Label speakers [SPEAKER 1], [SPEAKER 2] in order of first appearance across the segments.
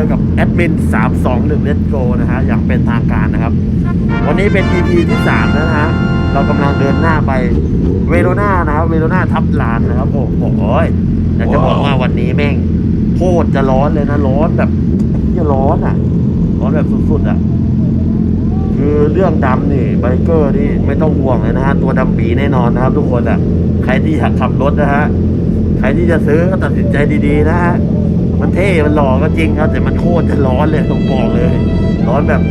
[SPEAKER 1] อกับแอดมิน321 Let's Go นะฮะอย่างเป็นทางการนะครับ วันนี้เป็น EP ที่3แล้วนะฮะ เรากำลังเดินหน้าไปเวโรนานะครับ เวโรนาทับลานนะครับโอ้โหอยากจะบอกว่าวันนี้แม่งโคตรจะร้อนเลยนะ ร้อนแบบจะร้อนอะ ร้อนแบบสุดๆอะ คือเรื่องดำนี่ไบเกอร์นี่ไม่ต้องห่วงเลยนะฮะ ตัวดำปีแน่นอนนะครับ ทุกคนอะ ใครที่อยากขับรถนะฮะ ใครที่จะซื้อก็ตัดสินใจดีๆนะฮะ มันเท่ มันหล่อก็จริงครับ แต่มันโคตรจะร้อนเลยต้องบอกเลย ร้อนแบบ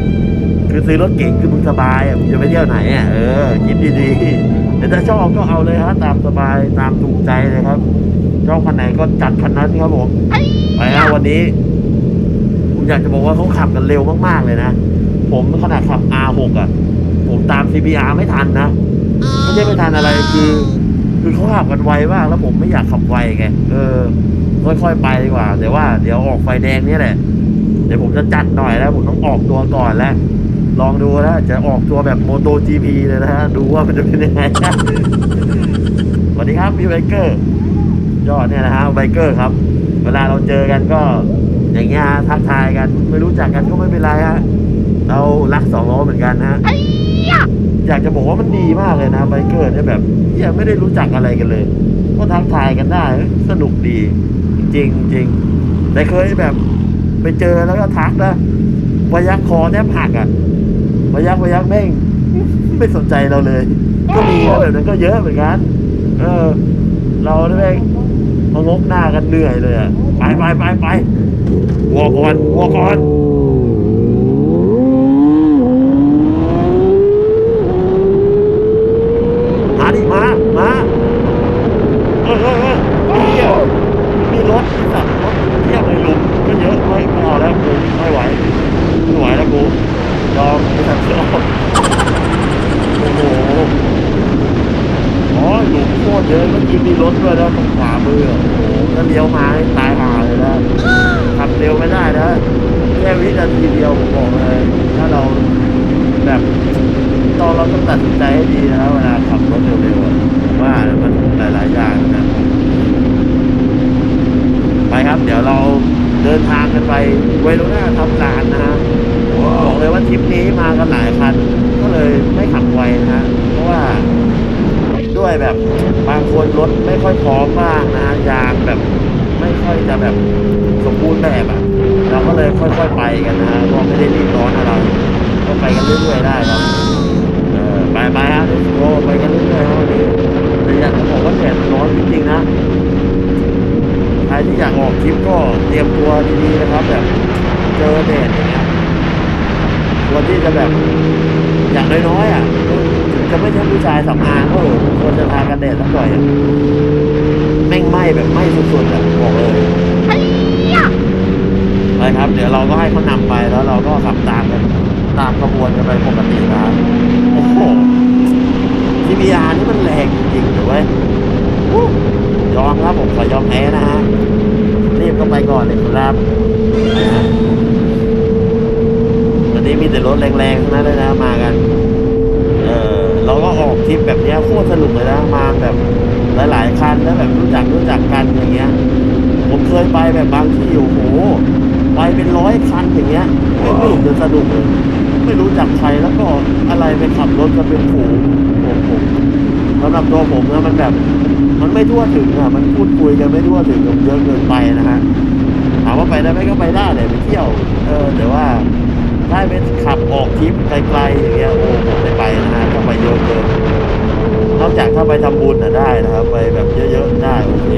[SPEAKER 1] คือซื้อรถเก่งคือมึงสบายอะมึงจะไปเที่ยวไหนอะเออคิดดีๆแต่ถ้าชอบก็เอาเลยฮะตามสบายตามถูกใจเลยครับชอบคันไหนก็จัดคันนั้นครับผมไปฮะวันนี้ ผมอยากจะบอกว่าเขาขับกันเร็วมากๆเลยนะผมขนาดขับ R6 อะ ผมตาม CBR ไม่ทันนะ ไม่ใช่ไม่ทันอะไรคือ คือเขาขับกันไวมากแล้วผมไม่อยากขับไวไงเออค่อยๆไปดีกว่าแต่ว่าเดี๋ยวออกไฟแดงนี่แหละเดี๋ยวผมจะจัดหน่อยแล้ว ผมต้องออกตัวก่อนแล้ว ลองดูนะจะออกตัวแบบโมโต GP เลยนะฮะดูว่ามันจะเป็นยังไงสวัสดีครับพี่ไบเกอร์ยอดเนี่ยนะฮะไบเกอร์ครับ เวลาเราเจอกันก็อย่างเงี้ยฮะทักทายกัน ไม่รู้จักกันก็ไม่เป็นไรฮะเรารักสองล้อเหมือนกันนะฮะ อยากจะบอกว่ามันดีมากเลยนะไบเกอร์เนี่ยแบบยังไม่ได้รู้จักอะไรกันเลยก็ทักทายกันได้สนุกดี จริงจริงแต่เคยแบบไปเจอแล้วก็ทักนะพยักคอแทบหักอะพยักพยักแม่งไม่สนใจเราเลย ก็มีแบบนั้นก็เยอะเหมือนกัน เออ เราเนี่ยแม่งพองกหน้ากันเหนื่อยเลยอะไปไปไปไปวอก่อนวอก่อน มาดิ มา มาเออเออเออเที่ยวมีรถมีสัตว์รถเที่ยวในหลุมก็เยอะไม่พอแล้วกูไม่ไหวไม่ไหวแล้วกู อมไม่ทันยอมโอ้โหอ๋อหลุมโคตรเยอะเมื่อกี้มีรถด้วยแล้วตรงขวามือโอ้โหถ้าเลี้ยวมาให้ตายห่าเลยนะขับเร็วไม่ได้นะแค่วินาทีเดียวผมบอกเลยถ้าเราแบบตอนเราต้องตัดสินใจให้ดีนะเวลาขับรถเร็วๆผมว่ามันหลายๆอย่างนะไปครับ เดี๋ยวเรา เดินทางกันไปเวโรนาทับลานนะฮะบอกเลยว่าทริปนี้มากันหลายคัน ก็เลยไม่ขับไวนะฮะเพราะว่าด้วยแบบบางคนรถไม่ค่อยพร้อมบ้างนะยางแบบไม่ค่อยจะแบบสมบูรณ์แบบอะเราก็เลยค่อยๆไปกันนะฮะก็ไม่ได้รีบร้อนอะไรก็ไปกันเรื่อยๆได้ครับไปไปฮะโอ้ไปกันเรื่อยๆวันนี้แต่อยากจะบอกว่าแดดร้อนจริงๆนะ ใครที่อยากออกทริปก็เตรียมตัวดีๆนะครับ แบบเจอแดดอย่างเงี้ยควรที่จะแบบอย่างน้อยๆอะถึงจะไม่ใช่ผู้ชายสำอางก็เออควรจะทากันแดดสักหน่อยอะแม่งไหม้แบบไหม้สุดๆอะบอกเลยไปครับ เดี๋ยวเราก็ให้เขานำไปแล้วเราก็ขับตามกันตามขบวนกันไปปกตินะครับโอ้โหทีบีอาร์นี่มันแรงจริงๆเลยเว้ยวู้ ยอมครับผมขอยอมแพ้นะฮะรีบก็ไปก่อนเลยครับวันนี้มีแต่รถแรงๆทั้งนั้นเลยนะมากัน เออเราก็ออกทริปแบบเนี้ยโคตรสนุกเลยนะมาแบบหลายๆคันแล้วแบบรู้จักรู้จักกันอย่างเงี้ย ผมเคยไปแบบบางที่โอ้โหไปเป็นร้อยคันอย่างเงี้ยไม่ไม่เห็นจะสนุกเลยไม่รู้จักใครแล้วก็อะไรไปขับรถกันเป็นฝูงผมผม สำหรับตัวผมนะมันแบบ มันไม่ทั่วถึงอะมันพูดคุยกันไม่ทั่วถึงเยอะเกินไปนะฮะถามว่าไปได้ไหมก็ไปได้เลยไปเที่ยวเออแต่ว่าถ้าเป็นขับออกทริปไกลๆอย่างเงี้ยโอ้ผมไม่ไปนะฮะก็ไปเยอะเกินนอกจากถ้าไปทำบุญน่ะได้นะครับ ไปแบบเยอะๆได้โอเค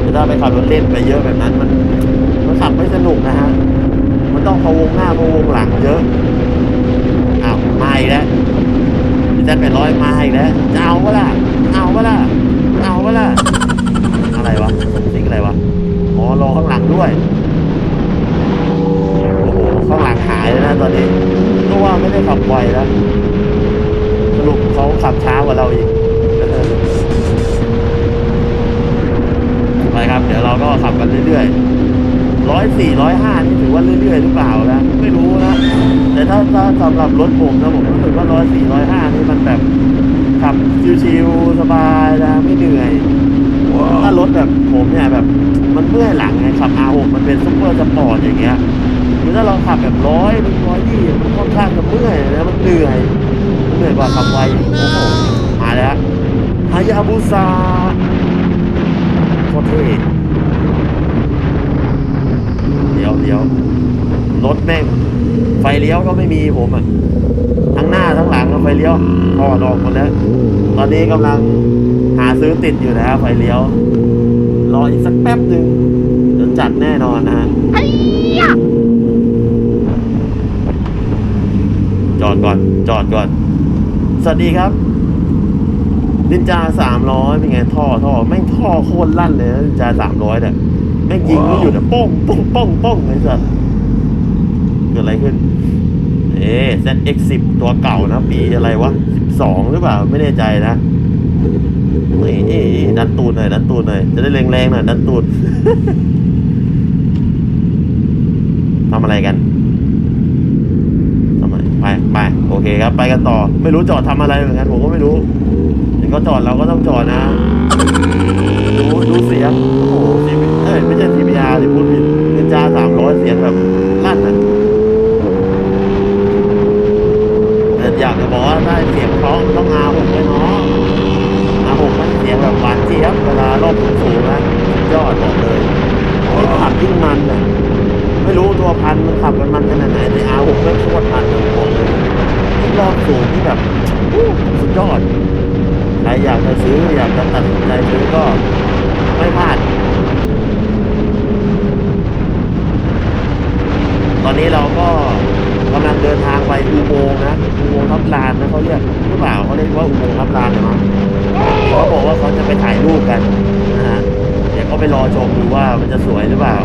[SPEAKER 1] แต่ถ้าไปขับรถเล่นไปเยอะแบบนั้น มันมันขับไม่สนุกนะฮะมันต้องพะวงหน้าพะวงหลังเยอะอ้าวไมาอีกแล้ว แซดไปร้อยมาอีกแล้วจะเอาวะล่ะเอาวะล่ะเอาวะล่ะอะไรวะสิ่งอะไรวะอ๋อรอข้างหลังด้วยโอ้โหข้างหลังหายเลยนะตอนนี้ก็ว่าไม่ได้ขับไวแล้วสรุปเขาขับช้ากว่าเราอีกไปครับ เดี๋ยวเราก็ขับกันเรื่อยๆร้อยสี่ร้อยห้านี่ถือว่าเรื่อยๆหรือเปล่านะไม่รู้นะ แต่ถ้าถ้าสำหรับรถผมนะผมรู้สึกว่าร้อยสี่ร้อยห้านี่มันแบบขับชิวๆสบายนะไม่เหนื่อย ถ้ารถแบบผมเนี่ยแบบมันเมื่อยหลังไงขับ R6 มันเป็นซุปเปอร์สปอร์ตอย่างเงี้ยคือถ้าเราขับแบบร้อยหนึ่งร้อยยี่มันค่อนข้างจะเมื่อยนะมันเหนื่อยมันเหนื่อยกว่าขับไวโอ้โหมาแล้วฮายาบุซาโคตรเท่เดี๋ยวเดี๋ยว รถแม่งไฟเลี้ยวก็ไม่มีผมอะทั้งหน้าทั้งหลังก็ไฟเลี้ยวถอดออกหมดแล้ว ตอนนี้กำลังหาซื้อติดอยู่นะฮะไฟเลี้ยว รออีกสักแป๊บหนึ่งเดี๋ยวจัดแน่นอนนะฮะจอดก่อน จอดก่อน สวัสดีครับนินจาสามร้อยเป็นไงท่อท่อแม่งท่อโคตรลั่นเลยนะนินจาสามร้อยเนี่ยแม่งยิงไม่หยุดอะโป้งโป้งโป้งโป้งไอ้สัสเกิด อะไรขึ้น เอ๊ะ ZX10 ตัวเก่านะปีอะไรวะ 12 หรือเปล่า ไม่แน่ใจนะนี่นี่นี่ดันตูดหน่อยดันตูดหน่อย จะได้แรงๆหน่อยดันตูดทำอะไรกันทำไมไปไปโอเคครับ ไปกันต่อ ไม่รู้จอดทำอะไรเหมือนกันผมก็ไม่รู้เห็นเขาจอดเราก็ต้องจอดนะดูดูเสียง โอ้โหซีเอ้ยไม่ใช่ CBR สิพูดผิดนินจาสามร้อยเสียงแบบลั่นนะ แต่ อยากจะบอกว่าถ้าเสียงเพราะต้องอาหกเลยเนาะอาหกมันเสียงแบบหวานเจี๊ยบเวลารอบสูงนะสุดยอดบอกเลยนี่ขับยิ่งมันอะไม่รู้ตัวพันมันขับกันมันขนาดไหนแต่อาหกไม่โคตรมันเลยบอกเลยยิ่รอบสูงที่แบบสุดยอดใครอยากจะซื้ออยากจะตัดสินใจซื้อก็ไม่พลาดตอนนี้เราก็ เดินทางไปอุโมงค์นะอุโมงค์ทับลานนะเขาเรียกหรือเปล่าเขาเรียกว่าอุโมงค์ทับลานเหรอเขาบอกว่าเขาจะไปถ่ายรูปกันนะฮะเดี๋ยวก็ไปรอชมดูว่ามันจะสวยหรือเปล่า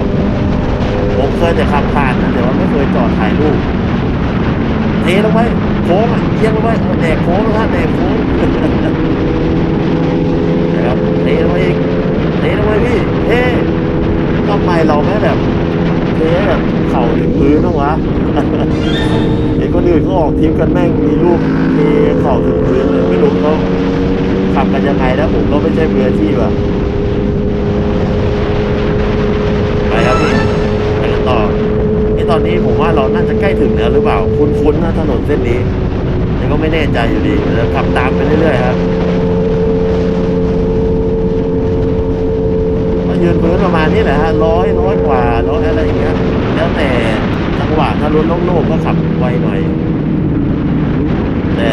[SPEAKER 1] ผมเคยแต่ขับผ่านนะแต่ว่าไม่เคยจอดถ่ายรูปเทลงไปโค้งอะเอียงลงไปเอาแดกโค้งนะฮะแดกโค้งนะครับเทลงไปอีกเทลงไปพี่เททำไมเราไม่แบบ เทแบบเข่าถึงพื้นนะวะเห็นคนอื่นเขาออกทริปกันแม่งมีรูปเทเข่าถึงพื้นเลยไม่รู้เขาขับกันยังไงนะผมก็ไม่ใช่มืออาชีพอะไปครับพี่ไปกันต่อนี่ตอนนี้ผมว่าเราน่าจะใกล้ถึงแล้วหรือเปล่า คุ้นๆนะถนนเส้นนี้แต่ก็ไม่แน่ใจอยู่ดีเดี๋ยวขับตามไปเรื่อยๆครับ ยืนพื้นประมาณนี้แหละฮะร้อยร้อยกว่าร้อยอะไรอย่างเงี้ย แล้วแต่จังหวะถ้ารถโล่งๆก็ขับไวหน่อย แต่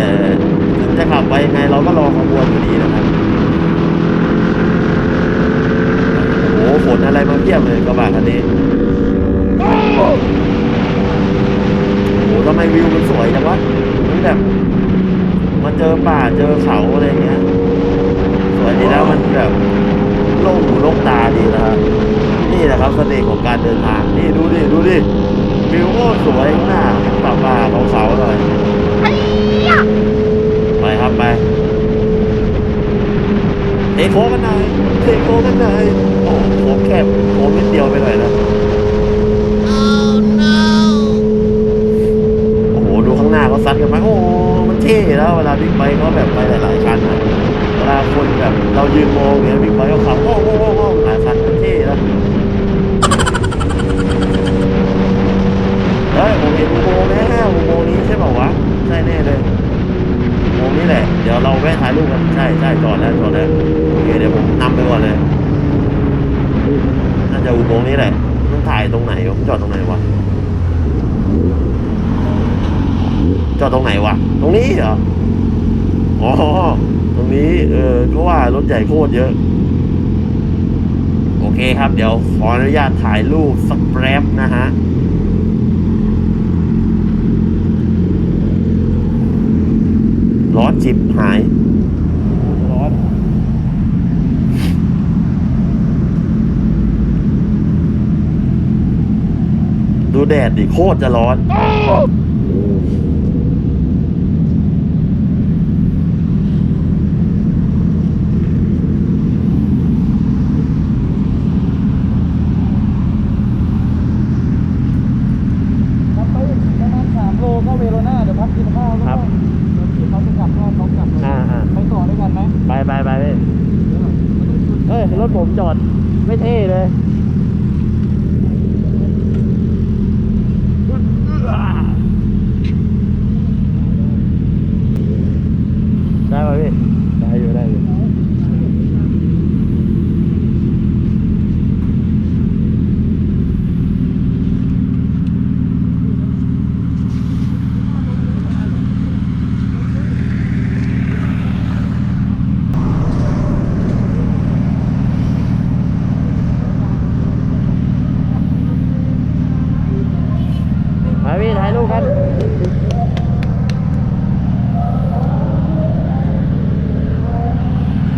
[SPEAKER 1] ถึงจะขับไวไงเราก็รอขบวนอยู่ดีนะครับโอ้โหฝนอะไรมาเพียบเลยกระบะคันนี้โอ้โหทำไมวิวมันสวยจังวะมันแบบมาเจอป่าเจอเขาอะไรเงี้ยสวยดีแล้วมันแบบ ล่งหูโล่งตาดีนะครับ นี่แหละครับเสน่ห์ของการเดินทาง นี่ดูดิ ดูดิวิวโคตรสวยข้างหน้าเป็นป่าป่าเขาเขาๆหน่อยไปครับไปเทโค้งกันหน่อยเทโค้งกันหน่อยโอ้โหโค้งแคบโค้งนิดเดียวไปหน่อยนะโอ้โหดูข้างหน้าเขาซัดกันไหมโอ้โหมันเท่แล้วเวลาบิ๊กไบค์เขาแบบไปหลายๆคันอะเว ลาคนแบบเรายืนมองเงี้ยบิ๊กไบค์เขาขับโอ้โหโอ้โหโอ้หหลายคันมันเท่แล้วเฮ้ยผมเห็นอุโมงค์แล้วอุโมงค์นี้ใช่เปล่าวะใช่แน่เลยอุโมงค์นี้แหละเดี๋ยวเราแวะถ่ายรูปกันใช่ใช่จอดแล้วจอดแล้วโอเคเดี๋ยวผมนำไปก่อนเลยน่าจะอุโมงค์นี้แหละต้องถ่ายตรงไหนวะผมจอดตรงไหนวะจอดตรงไหนวะตรงนี้เหรออ๋อ ตรงนี้เออก็ว่ารถใหญ่โคตรเยอะ โอเคครับ เดี๋ยวขออนุญาตถ่ายรูปสักแป๊บนะฮะร้อนจิบหาย
[SPEAKER 2] ร้อน
[SPEAKER 1] ดูแดดดิโคตรจะร้อน
[SPEAKER 2] ครับไปอีกประมาณสามโลก็เวโรน่าเดี๋ยวพักกินข้าวแล้ว
[SPEAKER 1] ครั
[SPEAKER 2] ก็
[SPEAKER 1] บ
[SPEAKER 2] เดี๋ยวพี่เขาจะกลับก็เขากลับเลย
[SPEAKER 1] อ่าอ่า
[SPEAKER 2] ไปต่อด้วย กันไหม
[SPEAKER 1] ไปไปไปพี่เฮ้ยรถผมจอดไม่เท่เลย ได้ป่ะพี่ ได้อยู่ได้อยู่ มาพี่ถ่ายรูปกัน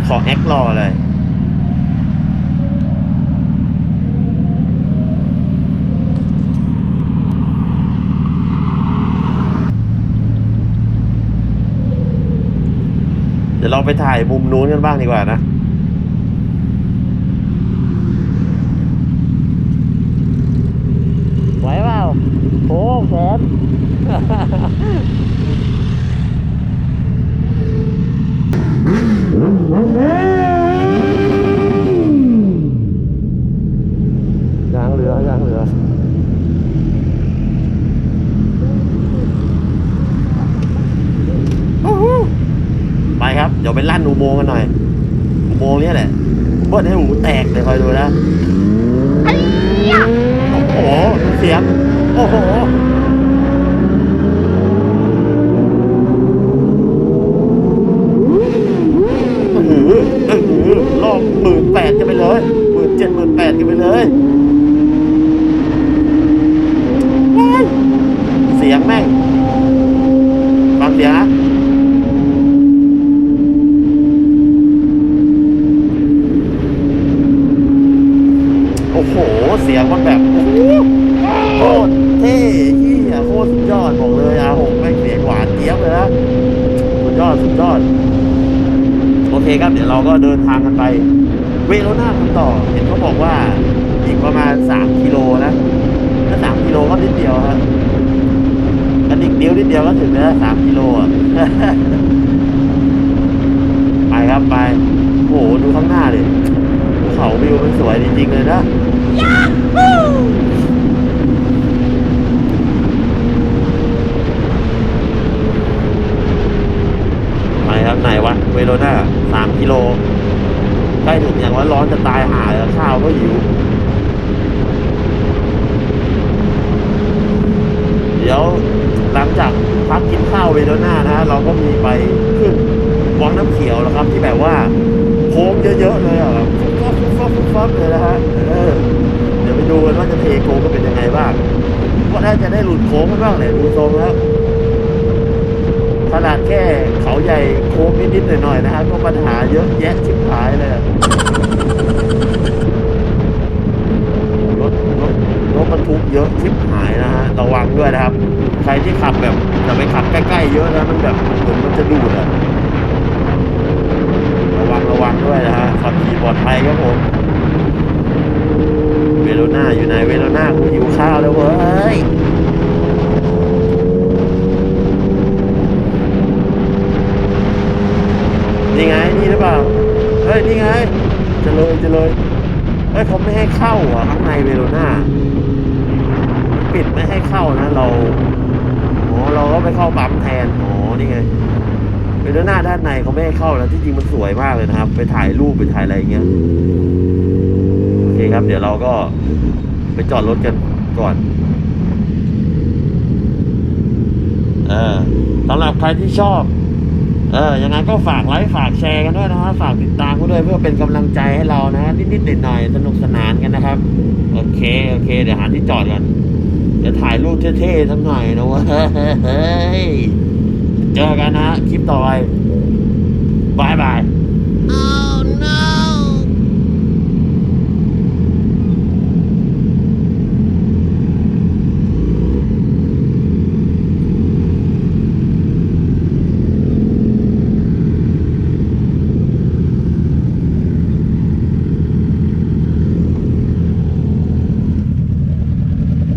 [SPEAKER 1] ข อแอครอเลย เดี๋ยวเราไปถ่ายมุมนู้นกันบ้างดีกว่านะไหวเปล่าโอ้แขน ยางเหลือยางเหลือ ไปครับ เดี๋ยวไปลั่นอุโมงค์กันหน่อย อุโมงค์เนี้ยแหละเบิ้ลให้หูแตกเลยคอยดูนะ โอ้โหดูเสียง โอ้โห โอ้โหโอ้โหรอบหมื่นแปดกันไปเลยหมื่นเจ็ดหมื่นแปดกันไปเลยว้ายเสียงแม่งฟังเสียงนะโอ้โห เสียงมันแบบ โอ้โหโคตรเท่เฮียโคตรสุดยอดบอกเลยอาหงแม่งเสียงหวานเจี๊ยบเลยนะสุดยอดสุดยอด โอเคครับ เดี๋ยวเราก็เดินทางกันไป เวโรนากันต่อ เห็นเขาบอกว่าอีกประมาณสามกิโลนะถ้าสามกิโลก็นิดเดียวครับกระดิกนิ้วนิดเดียวก็ถึงแล้วสามกิโลอะไปครับไปโอ้โหดูข้างหน้าดิภูเขาวิวมันสวยจริงๆเลยนะไปครับไหนวะเวโรนาสามกิโลใกล้ถึงอย่าง ว่าร้อนจะตายหาแล้วข้าวก็หิว เดี๋ยวหลังจากพักกินข้าวเวโรนานะฮะเราก็มีไปขึ้นวังน้ำเขียวนะครับ ที่แบบว่าโค้งเยอะๆเลยอะฟุ๊บฟับฟุ๊บฟับฟุ๊บฟับเลยนะฮะเดี๋ยวไปดูกันว่าจะเทโค้งก็เป็นยังไงบ้างก็น่าจะได้หลุดโค้งบ้างแหละดูทรงแล้ว ขนาดแค่เขาใหญ่โค้งนิดๆหน่อยๆนะฮะก็ปัญหาเยอะแยะชิบหายเลยอะรถรถรถบรรทุกเยอะชิบหายนะฮะระวังด้วยนะครับ ใครที่ขับแบบอย่าไปขับใกล้ๆเยอะนะมันแบบเหมือนมันจะดูดอะระวังระวังด้วยนะฮะขับขี่ปลอดภัยครับผมเวโรนาอยู่ไหนเวโรนากูหิวข้าวแล้วเว้ย นี่ไง นี่หรือเปล่า เฮ้ย นี่ไง จะเลยจะเลยเฮ้ยเขาไม่ให้เข้าอะข้างในเวโรนาปิดไม่ให้เข้านะ เราโอ๋อเราก็ไปเข้าปั๊มแทนอ๋อนี่ไงเวโรนาด้านในเขาไม่ให้เข้าแล้วที่จริงมันสวยมากเลยนะครับ ไปถ่ายรูปไปถ่ายอะไรอย่างเงี้ยโอเคครับ เดี๋ยวเราก็ไปจอดรถกันก่อนเออสำหรับใครที่ชอบ เออยังไงก็ฝากไลค์ฝากแชร์กันด้วยนะฮะฝากติดตามกันด้วยเพื่อเป็นกำลังใจให้เรานะนิดๆหน่อยๆสนุกสนานกันนะครับ โอเค โอเค เดี๋ยวหาที่จอดกันจะถ่ายรูปเท่ๆสักหน่อยนะเว้ยเจอกันนะฮะคลิปต่อไปบายบาย
[SPEAKER 3] Oh no!